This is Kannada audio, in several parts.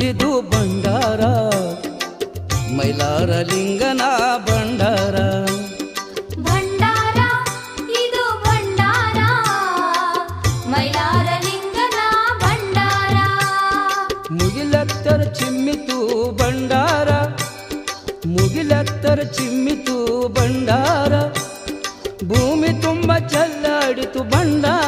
ಇದು ಬಂಡಾರ ಮೈಲಾರ ಲಿಂಗನ ಬಂಡಾರ ಭಂಡಾರ ಇದು ಭಂಡಾರ. ಮೈಲಾರ ಲಿಂಗನ ಭಂಡಾರ. ಮುಗಿಲತ್ತರ ಚಿಮ್ಮಿತು ಭಂಡಾರ. ಮುಗಿಲತ್ತರ ಚಿಮ್ಮಿತು ಬಂಡಾರ ಭೂಮಿ ತುಂಬ ಚಲ್ಲಾಡಿತು ಭಂಡಾರ.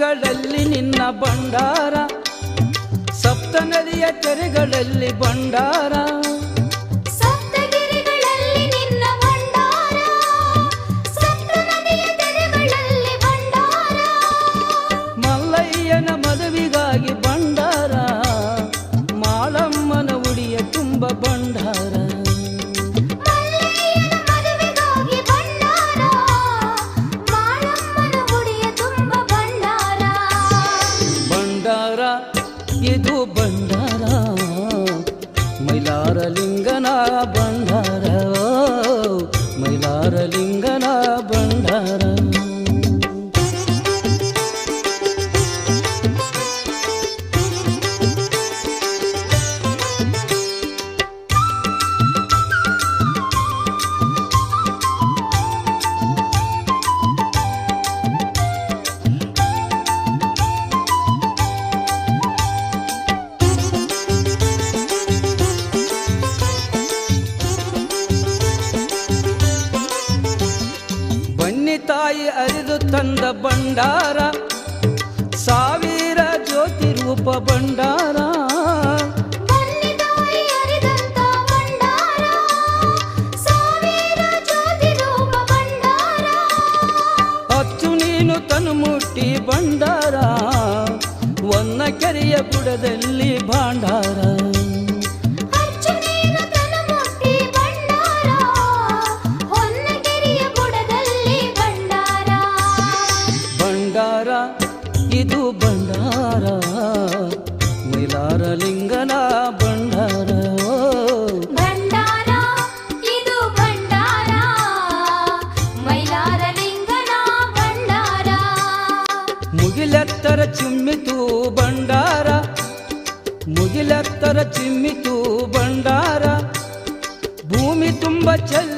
ಸಪ್ತಗಿರಿಗಳಲ್ಲಿ ನಿನ್ನ ಬಂಡಾರ ಸಪ್ತ ನದಿಯ ಕೆರೆಗಳಲ್ಲಿ ಬಂಡಾರ ಬಂಡಾರ ಮೈಲಾರ ಲಿಂಗನ ಬಂಡಾರ ಮೈಲಾರ ಲಿಂಗನ ತಾಯಿ ಅರಿದು ತಂದ ಬಂಡಾರ ಸಾವಿರ ಜ್ಯೋತಿ ರೂಪ ಬಂಡಾರ ಬನ್ನಿ ತಾಯಿ ಅರಿದಂತ ಭಂಡಾರ ಸಾವಿರ ಜ್ಯೋತಿ ರೂಪ ಭಂಡಾರ. ಅಚ್ಚು ನೀನು ತನು ಮುಟ್ಟಿ ಬಂಡಾರ ಒನ್ನ ಕೆರೆಯ ಬುಡದಲ್ಲಿ ಭಾಂಡಾರ. ಇದು ಬಂಡಾರ ಮೈಲಾರ ಲಿಂಗನ ಬಂಡಾರ ಓ. ಭಂಡಾರ ಭಂಡಾರ ಮೈಲಾರ ಲಿಂಗನ ಭಂಡಾರ ಮುಗಿಲೆತ್ತರ ಚಿಮ್ಮಿತು ಬಂಡಾರ ಮುಗಿಲೆತ್ತರ ಚಿಮ್ಮಿತು ಬಂಡಾರ ಭೂಮಿ ತುಂಬ ಬಂಡಾರ